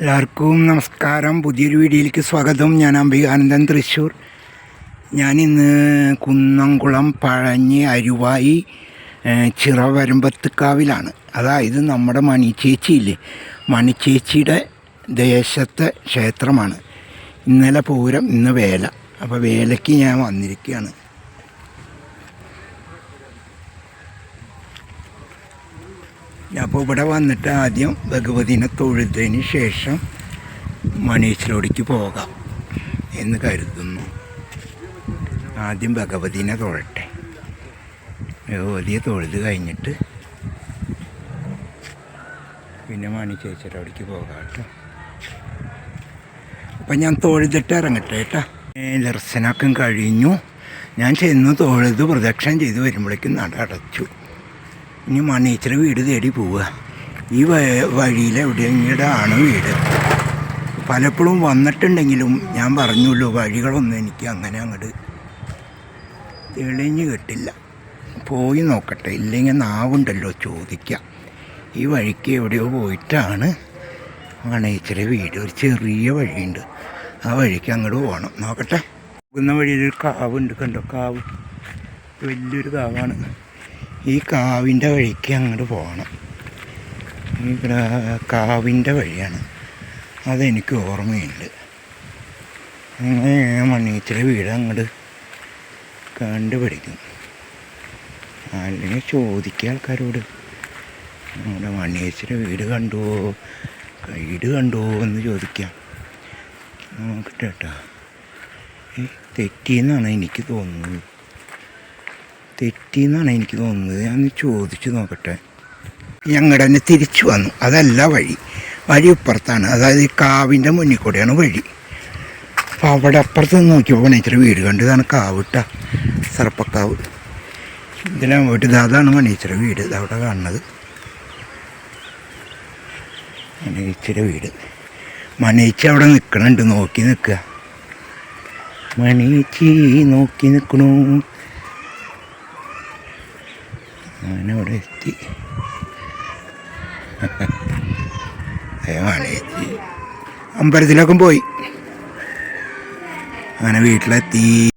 എല്ലാവർക്കും നമസ്കാരം. പുതിയൊരു വീഡിയോയിലേക്ക് സ്വാഗതം. ഞാൻ അംബികാനന്ദൻ തൃശ്ശൂർ. ഞാനിന്ന് കുന്നംകുളം പഴഞ്ഞി അരുവായി ചിറവരമ്പത്തുക്കാവിലാണ് അതായത് നമ്മുടെ മണിച്ചേച്ചിയില്ലേ മണിച്ചേച്ചിയുടെ ദേശത്തെ ക്ഷേത്രമാണ്. ഇന്നലെ പൂരം ഇന്ന് വേല. അപ്പോൾ വേലയ്ക്ക് ഞാൻ വന്നിരിക്കുകയാണ്. അപ്പോൾ ഇവിടെ വന്നിട്ട് ആദ്യം ഭഗവതിനെ തൊഴുതതിന് ശേഷം മണീശ്വരോടിക്ക് പോകാം എന്ന് കരുതുന്നു. ആദ്യം ഭഗവതിനെ തൊഴട്ടെ. ഭഗവതിയെ തൊഴുത് കഴിഞ്ഞിട്ട് പിന്നെ മണി ചേച്ചിയുടെ പോകാം കേട്ടോ. അപ്പം ഞാൻ തൊഴുതിട്ട് ഇറങ്ങട്ടെ കേട്ടോ. ദർശനമൊക്കെ കഴിഞ്ഞു. ഞാൻ ചെന്ന് തൊഴുത് പ്രദക്ഷിണം ചെയ്ത് വരുമ്പോഴേക്കും നട അടച്ചു. ഇനി മണ്ണീച്ചറ വീട് തേടി പോവുക. ഈ വഴിയിൽ എവിടെയെങ്കിലും ആണ് വീട്. പലപ്പോഴും വന്നിട്ടുണ്ടെങ്കിലും ഞാൻ പറഞ്ഞുള്ളൂ വഴികളൊന്നും എനിക്ക് അങ്ങനെ അങ്ങോട്ട് തെളിഞ്ഞ് കിട്ടില്ല. പോയി നോക്കട്ടെ ഇല്ലെങ്കിൽ നാവുണ്ടല്ലോ ചോദിക്കാം. ഈ വഴിക്ക് എവിടെയോ പോയിട്ടാണ് മണീച്ചറ വീട്. ഒരു ചെറിയ വഴിയുണ്ട്. ആ വഴിക്ക് അങ്ങോട്ട് പോകണം. നോക്കട്ടെ. പോകുന്ന വഴിയിലൊരു കാവുണ്ട് കണ്ടോ? കാവ്. വലിയൊരു കാവാണ്. ഈ കാവിന്റെ വഴിക്ക് അങ്ങോട്ട് പോകണം. ഇവിടെ കാവിന്റെ വഴിയാണ്. അതെനിക്ക് ഓർമ്മയുണ്ട്. അങ്ങനെ മണ്ണീച്ചിലെ വീട് അങ്ങോട്ട് കണ്ടുപിടിക്കും. അല്ലെങ്കിൽ ചോദിക്കുക ആൾക്കാരോട് നമ്മുടെ മണ്ണീച്ചിലെ വീട് കണ്ടുവോ വീട് കണ്ടുവോ എന്ന് ചോദിക്കാം. നോക്കട്ടെ കേട്ടോ. തെറ്റിയെന്നാണ് എനിക്ക് തോന്നുന്നത്. തെറ്റിയെന്നാണ് എനിക്ക് തോന്നുന്നത്. ഞാൻ ചോദിച്ചു നോക്കട്ടെ. ഞങ്ങളുടെ തന്നെ തിരിച്ചു വന്നു. അതല്ല വഴി. വഴി ഇപ്പുറത്താണ്. അതായത് ഈ കാവിന്റെ മുന്നിൽ കൂടെയാണ് വഴി. അപ്പോൾ അവിടെ അപ്പുറത്ത് നിന്ന് നോക്കിയപ്പോൾ ഇച്ചിരി വീട് കണ്ടു ഇതാണ് കാവിട്ട സർപ്പക്കാവ്. ഇതിലാണ് പോയിട്ട് ഇത് അതാണ് മണീച്ചിര വീട്. ഇത് അവിടെ കാണുന്നത്. മണീച്ചിര വീട്. മണീച്ചി അവിടെ നിൽക്കണുണ്ട് നോക്കി നിൽക്കുക മണീച്ചി നോക്കി നിൽക്കണു ഞാനവിടെ എത്തി. അയാളെ എത്തി. അമ്പലത്തിലൊക്കെ പോയി. അങ്ങനെ വീട്ടിലെത്തി.